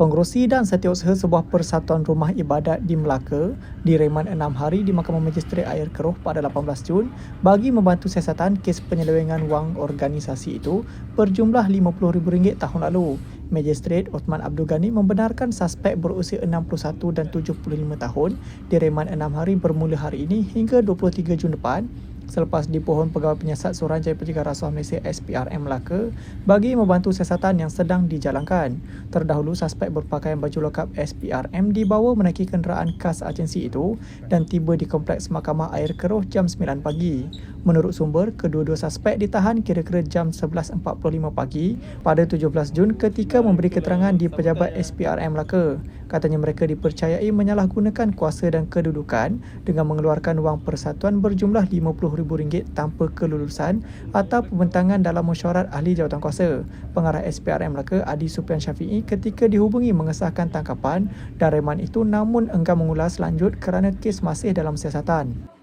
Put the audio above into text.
Pengerusi dan setiausaha sebuah persatuan rumah ibadat di Melaka direman enam hari di Mahkamah Magistrate Air Keroh pada 18 Jun bagi membantu siasatan kes penyelewengan wang organisasi itu berjumlah RM50,000 tahun lalu. Magistrate Osman Abdul Ghani membenarkan suspek berusia 61 dan 75 tahun direman enam hari bermula hari ini hingga 23 Jun depan selepas dipohon Pegawai Penyiasat Suruhanjaya Pencegahan Rasuah Malaysia SPRM Melaka bagi membantu siasatan yang sedang dijalankan. Terdahulu, suspek berpakaian baju lengkap SPRM dibawa menaiki kenderaan khas agensi itu dan tiba di Kompleks Mahkamah Air Keroh jam 9 pagi. Menurut sumber, kedua-dua suspek ditahan kira-kira jam 11.45 pagi pada 17 Jun ketika memberi keterangan di Pejabat SPRM Melaka. Katanya mereka dipercayai menyalahgunakan kuasa dan kedudukan dengan mengeluarkan wang persatuan berjumlah RM50,000 tanpa kelulusan atau pembentangan dalam mesyuarat ahli jawatan kuasa. Pengarah SPRM Melaka Adi Supian Syafi'i ketika dihubungi mengesahkan tangkapan dan reman itu namun enggan mengulas lanjut kerana kes masih dalam siasatan.